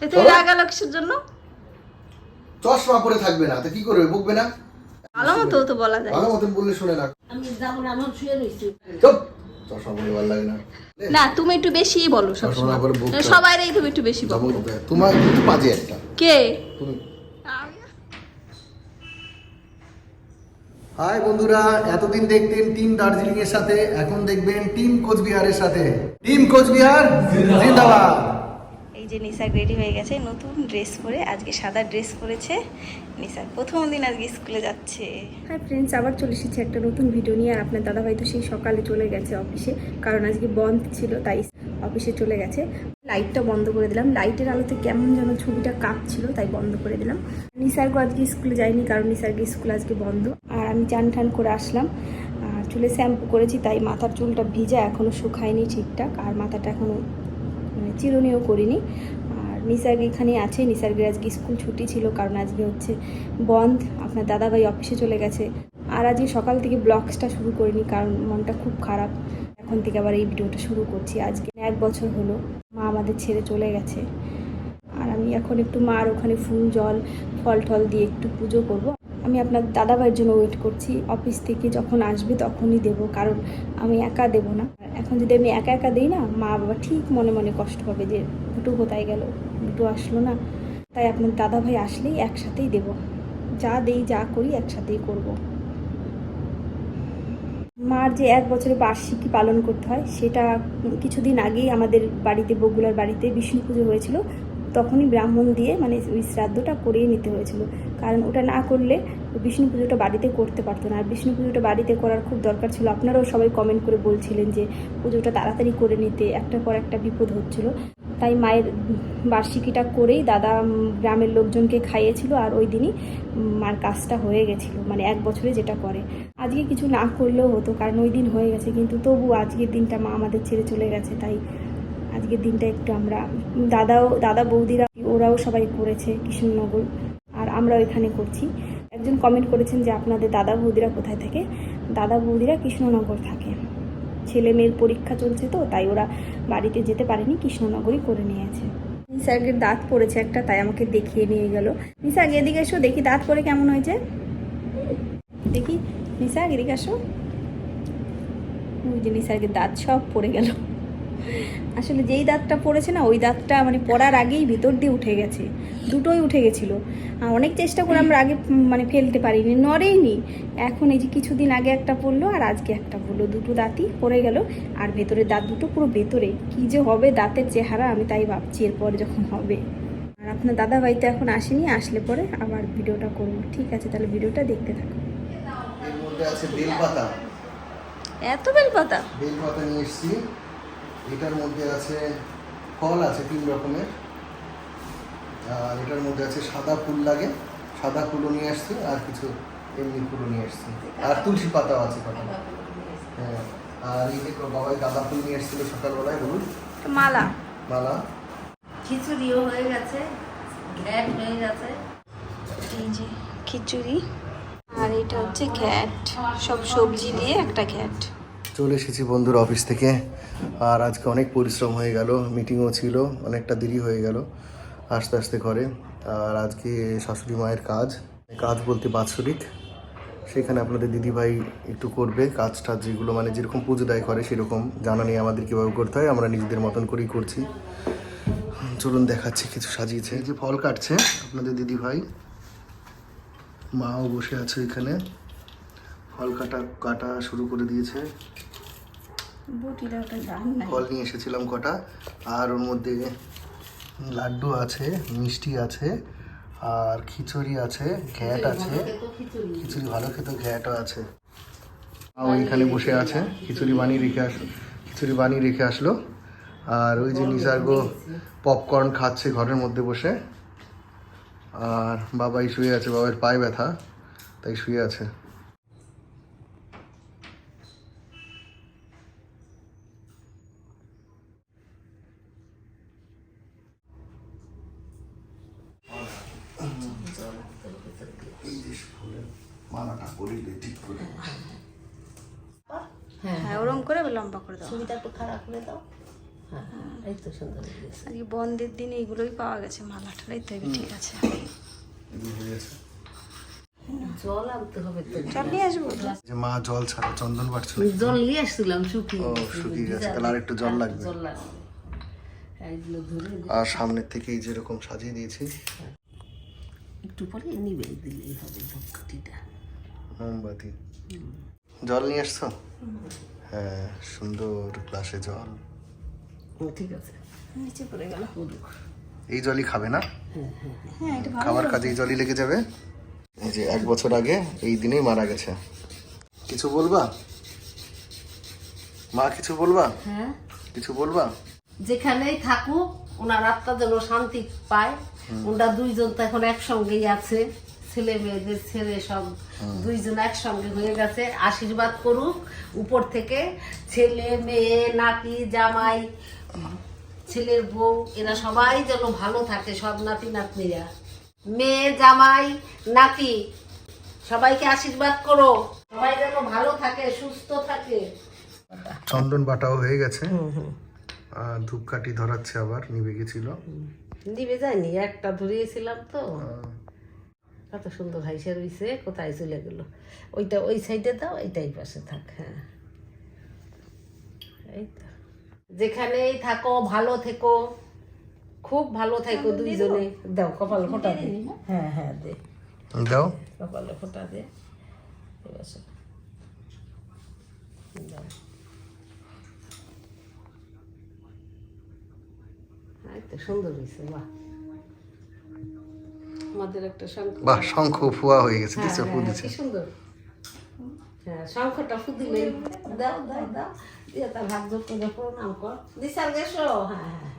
তো তুমি চলো। রাগালো কিসের জন্য? চশমা পরে থাকবে না তো কি করবে বকবে না? ভালো মতো তো বলা যায়। ভালো মতন বললে শোনে না। আমি যাব না আমার শুয়ে রয়েছি। চুপ! চশমা পরে ভালো লাগে না। না তুমি একটু বেশিই বলো সবসময় হয়। তুমি একটু বেশি বলো তোমার কিন্তু বাজে একটা। কে? তুমি। হাই বন্ধুরা এতদিন দেখতেন টিম দার্জিলিং এর সাথে এখন দেখবেন টিম কোচবিহারের সাথে। টিম কোচবিহার জিন্দাবাদ। এই যে নিসার রেডি হয়ে গেছে, নতুন ড্রেস পরে, আজকে সাদা ড্রেস পরেছে নিসার প্রথম দিন আজকে স্কুলে যাচ্ছে। হ্যাঁ ফ্রেন্ডস, আবার চলে এসেছে একটা নতুন ভিডিও নিয়ে। আর আপনার দাদাভাই তো সেই সকালে চলে গেছে অফিসে, কারণ আজকে বন্ধ ছিল, তাই অফিসে চলে গেছে। লাইটটা বন্ধ করে দিলাম। লাইটের আলোতে কেমন যেন ছবিটা কাঁপছিল, তাই বন্ধ করে দিলাম। নিসার্গও আজকে স্কুলে যায়নি, কারণ নিসার্গ স্কুল আজকে বন্ধ। আর আমি চান টান করে আসলাম। চুলে শ্যাম্পু করেছি, তাই মাথার চুলটা ভিজা এখনও শুকায়নি ঠিকঠাক। আর মাথাটা এখনও চিরুনিও করিনি। আর নিসার্গ এখানে আছে। নিসার্গের আজকে স্কুল ছুটি ছিল, কারণ আজকে হচ্ছে বন্ধ। আপনার দাদাভাই অফিসে চলে গেছে। আর আজকে সকাল থেকে ব্লগসটা শুরু করিনি, কারণ মনটা খুব খারাপ। এখন থেকে আবার এই ভিডিওটা শুরু করছি। আজকে এক বছর হলো মা আমাদের ছেড়ে চলে গেছে। আর আমি এখন একটু মার ওখানে ফুল, জল, ফল টল দিয়ে একটু পুজো করব। আমি আপনার দাদাভাইয়ের জন্য ওয়েট করছি। অফিস থেকে যখন আসবে তখনই দেব, কারণ আমি একা দেব না। এখন যদি আমি একা একা দিই না, মা বাবা ঠিক মনে মনে কষ্ট পাবে যে দুটো কোথায় গেল, দুটো আসলো না। তাই আপনার দাদা ভাই আসলেই একসাথেই দেব। যা দেই, যা করি, একসাথেই করব। মার যে এক বছরের বার্ষিকী পালন করতে হয়, সেটা কিছুদিন আগেই আমাদের বাড়িতে বগুলার বাড়িতে বিষ্ণু পুজো হয়েছিল। তখনই ব্রাহ্মণ দিয়ে মানে ওই শ্রাদ্ধটা করিয়ে নিতে হয়েছিল। কারণ ওটা না করলে বিষ্ণু পুজোটা বাড়িতে করতে পারতো না। আর বিষ্ণু পুজোটা বাড়িতে করার খুব দরকার ছিল। আপনারাও সবাই কমেন্ট করে বলছিলেন যে, পুজোটা তাড়াতাড়ি করে নিতে, একটার পর একটা বিপদ হচ্ছিল। তাই মায়ের বার্ষিকীটা করেই দাদা গ্রামের লোকজনকে খাইয়েছিল আর ওই দিনই মার কাজটা হয়ে গেছিল। মানে এক বছরে যেটা করে। আজকে কিছু না করলেও হতো, কারণ ওই দিন হয়ে গেছে। কিন্তু তবু আজকের দিনটা মা আমাদের ছেড়ে চলে গেছে। তাই আজকের দিনটা একটু আমরা, দাদাও, দাদা বৌদিরা, ওরাও সবাই করেছে কৃষ্ণনগর, আর আমরাও এখানে করছি। একজন কমেন্ট করেছেন যে আপনাদের দাদা বৌদিরা কোথায় থাকে? দাদা বৌদিরা কৃষ্ণনগর থাকে। ছেলে মেয়ের পরীক্ষা চলছে তো, তাই ওরা বাড়িতে যেতে পারেনি, কৃষ্ণনগরই করে নিয়েছে। নিসার্গের দাঁত পড়েছে একটা, তাই আমাকে দেখিয়ে নিয়ে গেল। নিসার্গ এদিকে এসো, দেখি দাঁত পড়ে কেমন হয়েছে। দেখি নিসার্গ এদিকে আসো। ওই যে নিসার্গের দাঁত সব পড়ে গেল। আসলে যেই দাঁতটা পড়েছে না ওই দাঁতটা মানে পড়ার আগেই ভিতর দিয়ে উঠে গেছে। দুটোই উঠে গেছিল। আর অনেক চেষ্টা করে আমরা আগে মানে ফেলতে পারিনি নড়েইনি। এখন এই যে কিছুদিন আগে একটা পড়ল আর আজকে একটা পড়ল। দুটো দাঁতই পড়ে গেল আর ভেতরের দাঁত দুটো পুরো ভেতরে। কি যে হবে দাঁতের চেহারা আমি তাই ভাবছি এরপর যখন হবে। আর আপনার দাদা ভাই তো এখন আসেনি আসলে পরে আবার ভিডিওটা করব। ঠিক আছে তাহলে ভিডিওটা দেখতে থাকুন। এর মধ্যে আছে বেলপাতা। এত বেলপাতা? বেলপাতা নিয়ে এসেছি। এটার মধ্যে আছে ফল আছে তিন রকমের। আর এটার মধ্যে আছে সাদা ফুল লাগে। সাদা ফুলও নিয়ে আসছি আর কিছু এমনি ফুলও নিয়ে আসছি। আর তুলসী পাতাও আছে কটা হ্যাঁ আর এই দেখো বাবাই গাঁদা ফুল নিয়ে এসেছিল সকালবেলায় এটা মালা। মালা। খিচুড়িও হয়ে গেছে ঘ্যাট হয়ে গেছে। এই যে খিচুড়ি। আর এটা হচ্ছে ঘ্যাট। সব সবজি দিয়ে একটা ঘ্যাট। চলে এসেছি বন্ধুর অফিস থেকে। আর আজকে অনেক পরিশ্রম হয়ে গেল মিটিংও ছিল, অনেকটা দেরি হয়ে গেল আস্তে আস্তে ঘরে। আর আজকে শাশুড়ি মায়ের কাজ কাজ বলতে বাৎসরিক। সেখানে আপনাদের দিদিভাই একটু করবে, কাজ টাজ যেগুলো মানে যেরকম পুজো দেয় করে সেরকম। জানা নেই আমাদের কীভাবে করতে হয়, আমরা নিজেদের মতন করেই করছি। চলুন দেখাচ্ছি কিছু সাজিয়েছে। যে ফল কাটছে আপনাদের দিদিভাই। মাও বসে আছে এখানে। ফল কাটা কাটা শুরু করে দিয়েছে। ফল নিয়ে এসেছিলাম কটা। আর ওর মধ্যে লাড্ডু আছে মিষ্টি আছে আর খিচুড়ি আছে ঘ্যাট আছে। খিচুড়ি। ভালো খেতে ঘ্যাটও আছে। ও এখানে বসে আছে খিচুড়ি বানিয়ে রেখে আস খিচুড়ি বানিয়ে রেখে আসলো। আর ওই যে নিসার্গ পপকর্ন খাচ্ছে ঘরের মধ্যে বসে। আর বাবাই শুয়ে আছে বাবার পায়ে ব্যথা তাই শুয়ে আছে। করিলে ঠিক করে হ্যাঁ হ্যাঁ ওরম করে লম্বা করে দাও। ছবিটা একটু খারাপ করে দাও। হ্যাঁ এই তো সুন্দর আজকে বন্ধের দিন এইগুলোই পাওয়া গেছে মালা ঠালাই তো ঠিক আছে। হয়ে জল আনতে হবে তো। নিয়ে আসব? যে মা জল ছাড়া চন্দন জল নিয়ে আসছিলাম শুকিয়ে ও, শুকিয়ে গেছে। তাহলে আর একটু জল লাগবে। জল লাগবে। আর সামনের থেকে এই যেরকম সাজিয়ে দিয়েছি। একটু পরে নিবে দিলেই হবে ধূপকাঠিটা মোমবাতি। জল নিয়ে আসছো? হ্যাঁ সুন্দর গ্লাসে জল। হুম, ঠিক আছে। নিচে পড়ে গেল। এই জলই খাবে না? হ্যাঁ খাবার কাজে এই জলই লেগে যাবে? এই যে এক বছর আগে এই দিনেই মারা গেছে। কিছু বলবা? মা কিছু বলবা? হ্যাঁ। কিছু বলবা? যেখানেই থাকুক ওনার আত্মা যেন শান্তি পায়। ওনারা দুইজন তো এখন একসঙ্গেই আছে। ছেলে মেয়েদের ছেলে সব দুইজন একসঙ্গে হয়ে গেছে। আশীর্বাদ করুক উপর থেকে। ছেলে মেয়ে নাতি জামাই ছেলের বউ এরা সবাই যেন ভালো থাকে সব নাতি নাতনিরা। মেয়ে জামাই নাতি সবাইকে আশীর্বাদ করো। সবাই যেন ভালো থাকে সুস্থ থাকে। চন্দন বাটাও হয়ে গেছে। ধূপকাঠি ধরাচ্ছে আবার নিভে গেছিল। দিবে যায়নি একটা ধরিয়েছিলাম তো। কত সুন্দর হাইসে রইছে কোথায় চলে গেল? ওইটা ওই সাইডে দাও এইটাই পাশে থাক হ্যাঁ। এই তো। যেখানেই থাকো ভালো থেকো। খুব ভালো থেকো দুইজনে। দাও। কপালে ফোটা দে। হ্যাঁ হ্যাঁ দে। দাও। কপালে ফোটা দে। দাও। সুন্দর হয়েছে বাহ। আমাদের একটা শঙ্খ। বাহ শঙ্খ ফুয়া হয়ে গেছে হ্যাঁ, দিছে ফু হ্যাঁ, দিছে। কি সুন্দর। হ্যাঁ শঙ্খটা ফু দিলে। দাও দাও দাও। দিয়ে তার হাত জোর করে প্রণাম কর। দিশার গেছো? হ্যাঁ হ্যাঁ হ্যাঁ।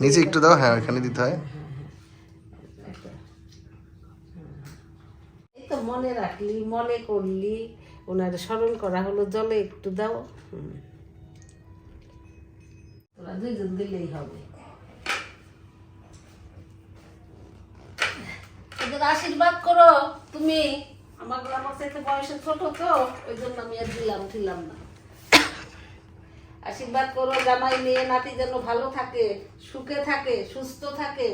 নিচে একটু দাও। হ্যাঁ ওখানে দিতে হয়। এই তো মনে রাখলি মনে করলি। ওনার স্মরণ করা হলো জলে একটু দাও। তোরা দুইজন দিলেই হবে। আশীর্বাদ করো। তুমি আমার আমার থেকে বয়সে ছোট তো ওই জন্য আমি আর দিলাম দিলাম না। আশীর্বাদ করো, জামাই, মেয়ে, নাতি যেন ভালো থাকে, সুখে থাকে, সুস্থ থাকে।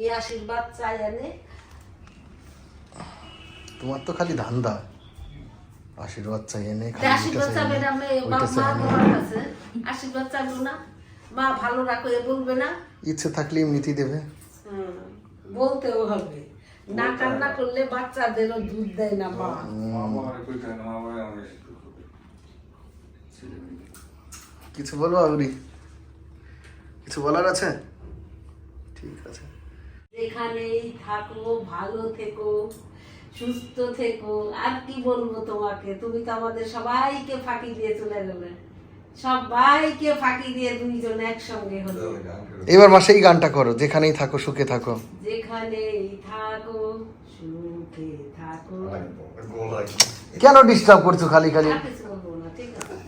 নিয়ে আশীর্বাদ চাই তোমার তো খালি ধান্দা। আশীর্বাদ চাই এনে আশীর্বাদ চাই চাবে না মা চাই মা এনে। তোমার কাছে। আশীর্বাদ চাবো না। মা ভালো রাখো এ বলবে না। ইচ্ছে থাকলে এমনিতেই দেবে। বলতেও হবে। না কান্না করলে বাচ্চাদেরও দুধ দেয় না মা। কিছু বলব কিছু বলার আছে? ঠিক আছে। যেখানেই থাকো ভালো থেকো সুস্থ থেকো। আর কি বলব তোমাকে? তুমি তো আমাদের সবাইকে ফাঁকি দিয়ে চলে গেলে। সবাইকে ফাঁকি দিয়ে দুইজন একসঙ্গে হলো। এবার মাসে এই গানটা করো যেখানেই থাকো সুখে থাকো। যেখানেই থাকো সুখে থাকো। কেন ডিস্টার্ব করছ খালি খালি?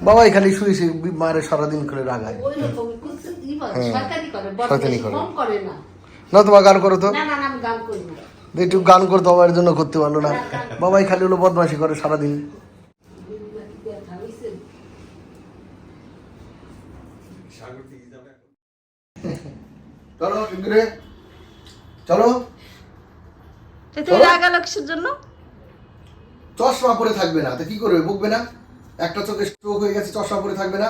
বাবাই খালি শুয়ে শুয়ে মারে সারাদিন করে রাগায়। বলে, হ্যাঁ, করে শয়তানি বদমাইশি করে। কম করে না। না তোমার গান করো তো। না না না, আমি গান করি না। একটু গান করতে আমার জন্য করতে পারল না। বাবাই খালি হলো বদমাশি করে সারাদিন। চলো চলো। তুই জন্য? চশমা পরে থাকবে না। তো কি করবে? বুকবে না? একটা চোখে স্ট্রোক হয়ে গেছে চশমা পরে থাকবে না?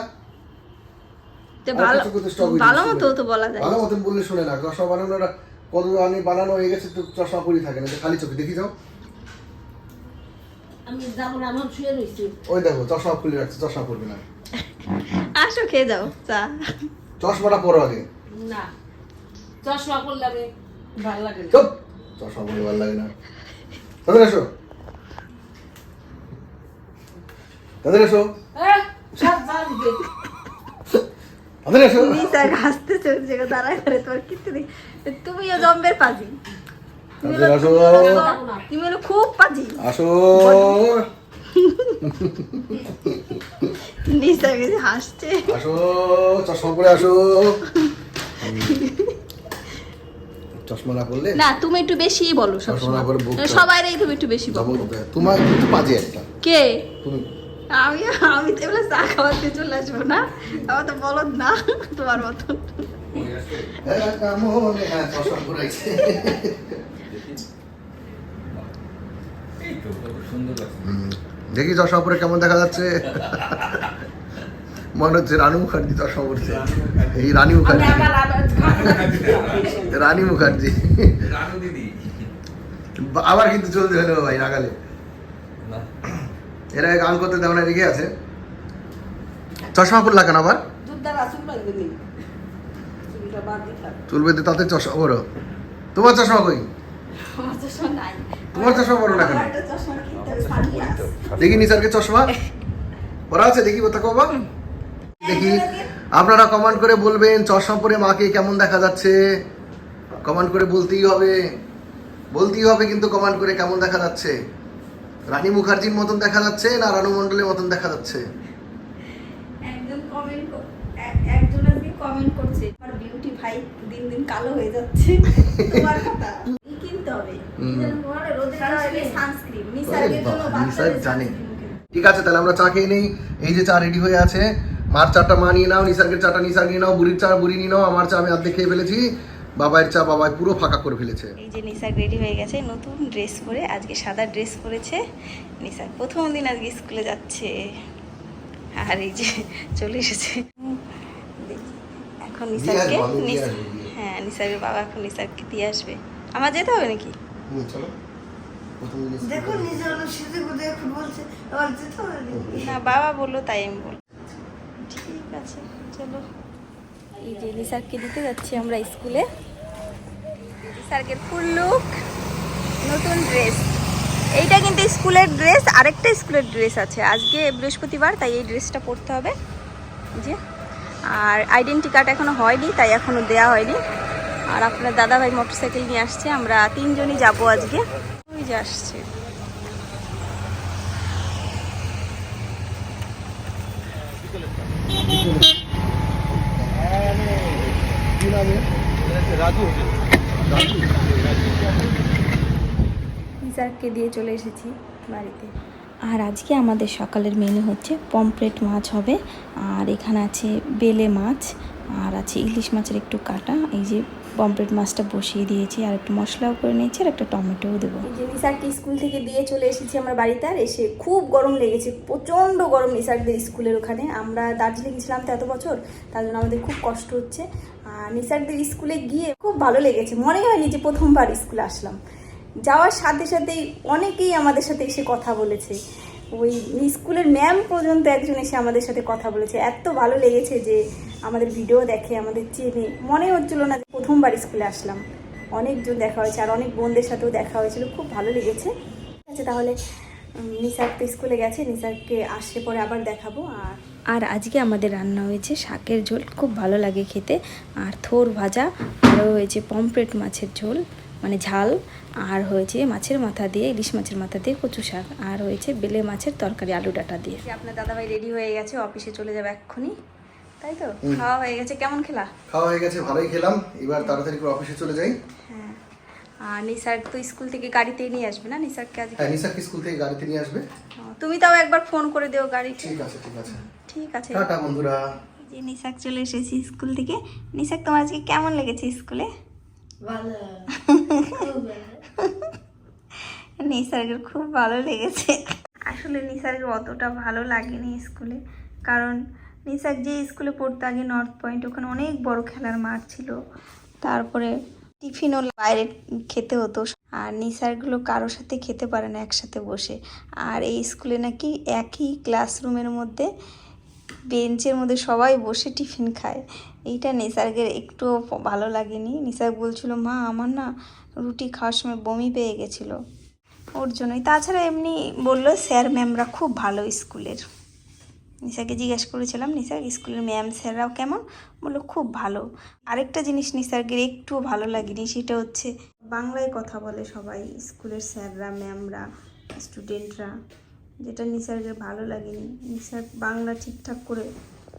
ভালো কিছু করতে stop ভালো যাচ্ছে। মতো তো বলা যায়। ভালো মতন বললে শুনে না চশমা বানানোরা কত আনি বানানো হয়ে গেছে তো চশমা পরে থাকে না খালি চোখে। দেখি যাও। আমি যাব না আমার শুয়ে রয়েছি ওই দেখো চশমা খুলে রাখছে চশমা পরবে না। আসো খেয়ে যাও চা। চশমাটা পরো আগে। না চশমা পরলে আমি ভালো লাগে চুপ! চশমা পরে ভালো লাগে না। তাদের এসো। তাদের এসো। এ, সব জানবে। তাদের এসো নিসা হাসতে চলছে গো, দাঁড়া করে তোর কিছু নেই তুমিও জম্বের পাজি আসো তুমি হলো খুব পাজি আসো নিশা গেছে হাসছে আসো চশমা পরে আসো চশমা না পরলে না তুমি একটু বেশি বলো সবসময় পরে বুক তুমি একটু বেশি বলো তোমার কিন্তু বাজে একটা কে তুমি আমি আমি তো এগুলো চা খাওয়াতে চলে আসব না। আমার তো না তোমার দেখি কেমন দেখা যাচ্ছে। মনে হচ্ছে রানী মুখার্জি পড়ছে এই রানী মুখার্জি। রানী মুখার্জি। আবার কিন্তু চলতে হলো ভাই নাগালে। না এরা গান করতে দেওয়া না রেখে আছে। চশমা পরলা কেন আবার? চুল বেঁধে তাতে চশমা পরো তোমার চশমা কই? তোমার চশমা পরো না কেন? দেখি নিসারকে চশমা। পরা আছে, দেখি কথা কবা দেখি। আপনারা কমেন্ট করে বলবেন, চশমা পরে মাকে কেমন দেখা যাচ্ছে? কমেন্ট করে বলতেই হবে। বলতেই হবে কিন্তু কমেন্ট করে কেমন দেখা যাচ্ছে? রানী মুখার্জির মতন দেখা যাচ্ছে না রানু মন্ডলের মতন দেখা যাচ্ছে? একজন কমেন্ট একজন আজকে কমেন্ট করছে আমার বিউটি ভাই দিন দিন কালো হয়ে যাচ্ছে। তোমার কথা। কি কিনতে হবে? সানস্ক্রিন ওরে নিসার্গের জন্য বাবা, নিসার জানে। ঠিক আছে তাহলে আমরা চা খেয়ে নেই। এই যে চা রেডি হয়ে আছে মার চাটা মা নিয়ে নাও নিসার্গের চাটা নিসার্গ নিয়ে নাও বুড়ির চা বুড়ি নিয়ে নাও আমার চা আমি অর্ধেক খেয়ে ফেলেছি। বাবার চা বাবাই পুরো ফাঁকা করে ফেলেছে। এই যে নিসার রেডি হয়ে গেছে নতুন ড্রেস পরে আজকে সাদা ড্রেস পরেছে। নিসার প্রথম দিন আজকে স্কুলে যাচ্ছে। আর এই যে চলে এসেছে। এখন নিসারকে। হ্যাঁ নিসারের বাবা এখন নিসারকে দিয়ে আসবে। আমার যেতে হবে নাকি? চলো? না বাবা বলল তাই আমি বল ঠিক আছে চলো। এই যে নিসারকে দিতে যাচ্ছি আমরা স্কুলে। নিসার্গের ফুল লুক, নতুন ড্রেস। এইটা কিন্তু স্কুলের ড্রেস, আরেকটা স্কুলের ড্রেস আছে। আজকে বৃহস্পতিবার, তাই এই ড্রেসটা পরতে হবে। যে, আর আইডেন্টি কার্ড এখনও হয়নি, তাই এখনও দেয়া হয়নি। আর আপনার দাদাভাই মোটরসাইকেল নিয়ে আসছে, আমরা তিনজনই যাব আজকে। ওই যে আসছে। নিসারকে দিয়ে চলে এসেছি বাড়িতে। আর আজকে আমাদের সকালের মেনু হচ্ছে পমপ্লেট মাছ হবে আর এখানে আছে বেলে মাছ আর আছে ইলিশ মাছের একটু কাটা এই যে পমপ্লেট মাছটা বসিয়ে দিয়েছি আর একটু মশলাও করে নিয়েছি আর একটা টমেটোও দেবো। এই যে নিসারকে স্কুল থেকে দিয়ে চলে এসেছি আমার বাড়িতে আর এসে খুব গরম লেগেছে প্রচণ্ড গরম নিসারদের স্কুলের ওখানে। আমরা দার্জিলিং ছিলাম তো এত বছর তার জন্য আমাদের খুব কষ্ট হচ্ছে। নিসারদের স্কুলে গিয়ে খুব ভালো লেগেছে। মনে হয়নি যে প্রথমবার স্কুলে আসলাম। যাওয়ার সাথে সাথেই অনেকেই আমাদের সাথে এসে কথা বলেছে। ওই স্কুলের ম্যাম পর্যন্ত একজন এসে আমাদের সাথে কথা বলেছে। এত ভালো লেগেছে যে আমাদের ভিডিও দেখে, আমাদের চেনে। মনে হচ্ছিল না যে প্রথমবার স্কুলে আসলাম। অনেকজন দেখা হয়েছে আর অনেক বোনদের সাথেও দেখা হয়েছিল। খুব ভালো লেগেছে। ঠিক আছে, তাহলে নিসার তো স্কুলে গেছে নিসারকে আসলে পরে আবার দেখাবো। আর আর আজকে আমাদের রান্না হয়েছে শাকের ঝোল খুব ভালো লাগে খেতে। আর থোর ভাজা আরও হয়েছে পমফ্রেট মাছের ঝোল মানে ঝাল। আর হয়েছে মাছের মাথা দিয়ে ইলিশ মাছের মাথা দিয়ে কচু শাক। আর হয়েছে বেলে মাছের তরকারি আলু ডাটা দিয়ে। আপনার দাদাভাই রেডি হয়ে গেছে অফিসে চলে যাবে এক্ষুনি। তাই তো? খাওয়া হয়ে গেছে কেমন খেলা? খাওয়া হয়ে গেছে ভালোই খেলাম। এবার তাড়াতাড়ি করে অফিসে চলে যাই। হ্যাঁ। আর নিসার তো স্কুল থেকে গাড়িতেই নিয়ে আসবে না? নিসারকে আজকে হ্যাঁ নিসারকে স্কুল থেকে গাড়িতে নিয়ে আসবে। তুমি তাও একবার ফোন করে দিও গাড়িতে। ঠিক আছে ঠিক আছে। ঠিক আছে। টাটা বন্ধুরা। যে নিসাক চলে এসেছি স্কুল থেকে। নিসাক তোমার আজকে কেমন লেগেছে স্কুলে? ভালো। খুব ভালো। নিসার্গের খুব ভালো লেগেছে। আসলে নিসার্গের অতটা ভালো লাগেনি স্কুলে। কারণ নিসার্গ যে স্কুলে পড়তো আগে নর্থ পয়েন্ট ওখানে অনেক বড় খেলার মাঠ ছিল। তারপরে টিফিনও বাইরে খেতে হতো। আর নিসারগুলো কারোর সাথে খেতে পারে না, একসাথে বসে। আর এই স্কুলে নাকি একই ক্লাসরুমের মধ্যে, বেঞ্চের মধ্যে সবাই বসে টিফিন খায়। এইটা নিসার্গের একটুও ভালো লাগেনি। নিসার্গ বলছিল, মা, আমার না রুটি খাওয়ার সময় বমি পেয়ে গেছিল। ওর জন্যই। তাছাড়া এমনি বলল, স্যার, ম্যামরা খুব ভালো স্কুলের। নিশাকে জিজ্ঞেস করেছিলাম নিশার স্কুলের ম্যাম স্যাররাও কেমন? বলল খুব ভালো। আরেকটা জিনিস নিশার্গের একটুও ভালো লাগেনি, সেটা হচ্ছে বাংলায় কথা বলে সবাই, স্কুলের স্যাররা, ম্যামরা, স্টুডেন্টরা, যেটা নিসার্গের ভালো লাগেনি। নিসার্গ বাংলা ঠিকঠাক করে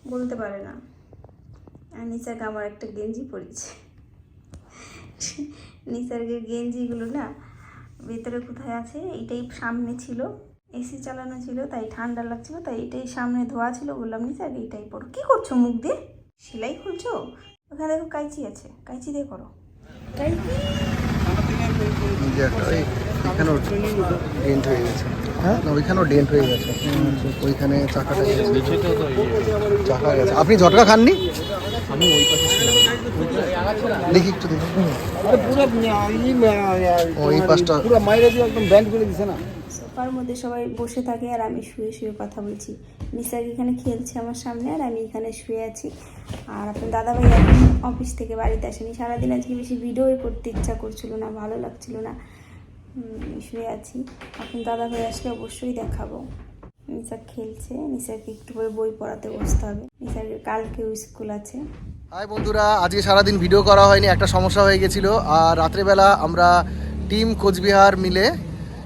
বলতে পারে না। আর নিসার্গ আমার একটা গেঞ্জি পরেছে। নিসার্গের গেঞ্জিগুলো না ভেতরে কোথায় আছে? এইটাই সামনে ছিল। এসি চালানো ছিল, তাই ঠান্ডা লাগছিল, তাই এটাই সামনে ধোয়া ছিল, বললাম নিচে আগে এটাই পড়ো কী করছ মুখ দিয়ে? সেলাই খুলছো? ওখানে দেখো, কাইচি আছে। কাইচি দিয়ে করো। কাইচি? এখানেও ডেন্ট হয়ে গেছে। হ্যাঁ? না ওইখানেও ডেন্ট হয়ে গেছে। ওইখানে চাকাটা গেছে। চাকা গেছে। আপনি ঝটকা খাননি? দেখি একটু দেখি। ও এই পাশটা সোফার মধ্যে সবাই বসে থাকে আর আমি শুয়ে শুয়ে কথা বলছি। নিসার্গ এখানে খেলছে আমার সামনে আর আমি এখানে শুয়ে আছি। আর আপনার দাদাভাই এখন অফিস থেকে বাড়িতে আসেনি। সারাদিন আজকে বেশি ভিডিও করতে ইচ্ছা করছিল না, ভালো লাগছিল না। শুয়ে আছি। এখন দাদাভাই আসলে অবশ্যই দেখাবো। নিসার খেলছে। নিসারকে একটু করে বই পড়াতে বসতে হবে। নিসার্গের কালকেও স্কুল আছে। হাই বন্ধুরা, আজকে সারাদিন ভিডিও করা হয়নি, একটা সমস্যা হয়ে গেছিল। আর রাত্রেবেলা আমরা টিম কোচবিহার মিলে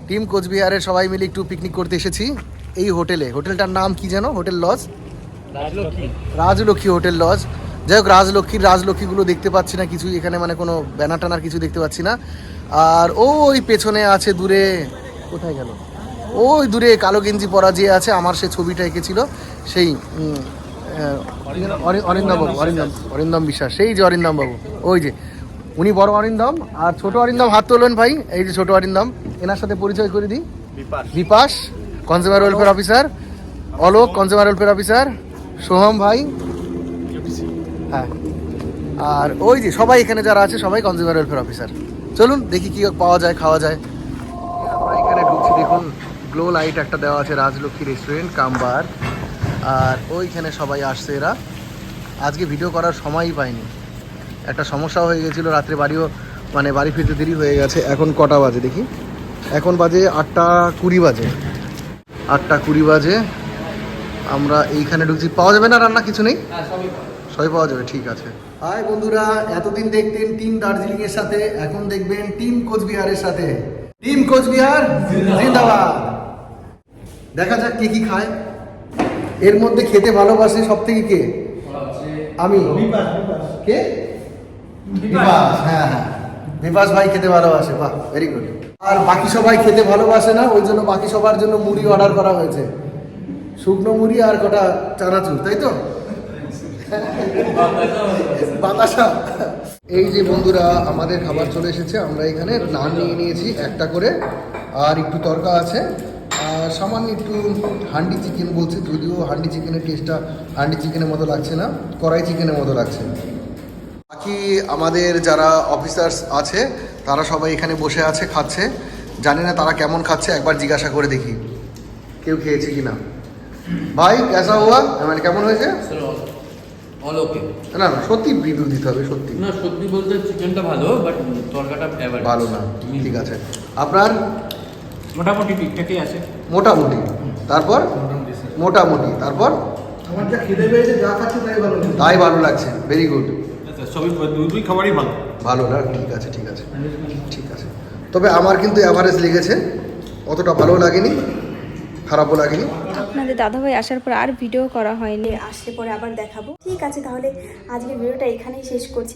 টিম কোচবিহারের সবাই মিলে একটু পিকনিক করতে এসেছি। এই হোটেলে হোটেলটার নাম কি যেন? Hotel lodge? Rajlakshmi. Rajlakshmi hotel lodge. যাই হোক রাজলক্ষ্মীর রাজলক্ষ্মীগুলো দেখতে পাচ্ছি না কিছু এখানে মানে কোনো ব্যানার টানার কিছু দেখতে পাচ্ছি না। আর ওই পেছনে আছে দূরে কোথায় গেল? ওই দূরে কালো গেঞ্জি পরা যে আছে আমার সে ছবিটা এঁকেছিল। সেই অরিন্দম বাবু অরিন্দম অরিন্দম বিশ্বাস সেই যে অরিন্দম বাবু ওই যে। উনি বড় অরিন্দম আর ছোট অরিন্দম হাত তোলেন ভাই এই যে ছোট অরিন্দম এনার সাথে পরিচয় করে দিই। Vipas consumer welfare officer Alok consumer welfare officer Soham ভাই। হ্যাঁ। আর ওই যে সবাই এখানে যারা আছে, সবাই কনজিউমার ওয়েলফেয়ার অফিসার চলুন দেখি কি পাওয়া যায়, খাওয়া যায়। আমরা এখানে ঢুকছি, দেখুন গ্লো লাইট একটা দেওয়া আছে, রাজলক্ষ্মী রেস্টুরেন্ট কামবার। আর ওইখানে সবাই আসছে এরা। আজকে ভিডিও করার সময়ই পাইনি। একটা সমস্যা হয়ে গেছিল, রাত্রে বাড়িও মানে বাড়ি ফিরতে দেরি হয়ে গেছে। এখন কটা বাজে দেখি? এখন বাজে আটটা কুড়ি বাজে। আটটা কুড়ি বাজে। আমরা এইখানে ঢুকছি। পাওয়া যাবে না রান্না? কিছু নেই? সবই পাওয়া যাবে। ঠিক আছে। হাই বন্ধুরা এতদিন দেখতেন টিম দার্জিলিং এর সাথে এখন দেখবেন টিম কোচবিহারের সাথে। টিম কোচবিহার জিন্দাবাদ। দেখা যাক কে কি খায়। এর মধ্যে খেতে ভালোবাসে সব থেকে কে আমি। কে? বিপাস হ্যাঁ হ্যাঁ। বিপাস ভাই খেতে ভালোবাসে বাহ ভেরি গুড আর বাকি সবাই খেতে ভালোবাসে না, ওই জন্য বাকি সবার জন্য মুড়ি অর্ডার করা হয়েছে। শুকনো মুড়ি আর কটা চানাচুর, তাই তো? বাতাসা। এই যে বন্ধুরা, আমাদের খাবার চলে এসেছে, আমরা এখানে নান নিয়ে নিয়েছি একটা করে, আর একটু তরকা আছে, আর সামান্য একটু হান্ডি চিকেন বলছে, যদিও হান্ডি চিকেনের টেস্টটা হান্ডি চিকেনের মতো লাগছে না, কড়াই চিকেনের মতো লাগছে। বাকি আমাদের যারা অফিসার্স আছে তারা সবাই এখানে বসে আছে খাচ্ছে। জানি না তারা কেমন খাচ্ছে একবার জিজ্ঞাসা করে দেখি। কেউ খেয়েছে কি না ভাই কেসা হুয়া? মানে কেমন হয়েছে? অল ওকে না না সত্যি রিভিউ দিতে হবে সত্যি। না সত্যি বলতে চিকেনটা ভালো বাট তরকাটা ভালো না ঠিক আছে। আপনার? মোটামুটি ঠিকঠাকই আছে। মোটামুটি। তারপর? মোটামুটি তারপর? আমার যা খিদে পেয়েছে যা খাচ্ছে তাই ভালো তাই ভালো লাগছে ভেরি গুড সবই খাবারই ভালো। ভালো না? ঠিক আছে ঠিক আছে। ঠিক আছে। তবে আমার কিন্তু অ্যাভারেজ লেগেছে। অতটা ভালো লাগেনি খারাপও লাগেনি। আপনাদের দাদাভাই আসার পর আর ভিডিও করা হয়নি। আসলে পরে আবার দেখাবো। ঠিক আছে তাহলে আজকে ভিডিওটা এখানেই শেষ করছি।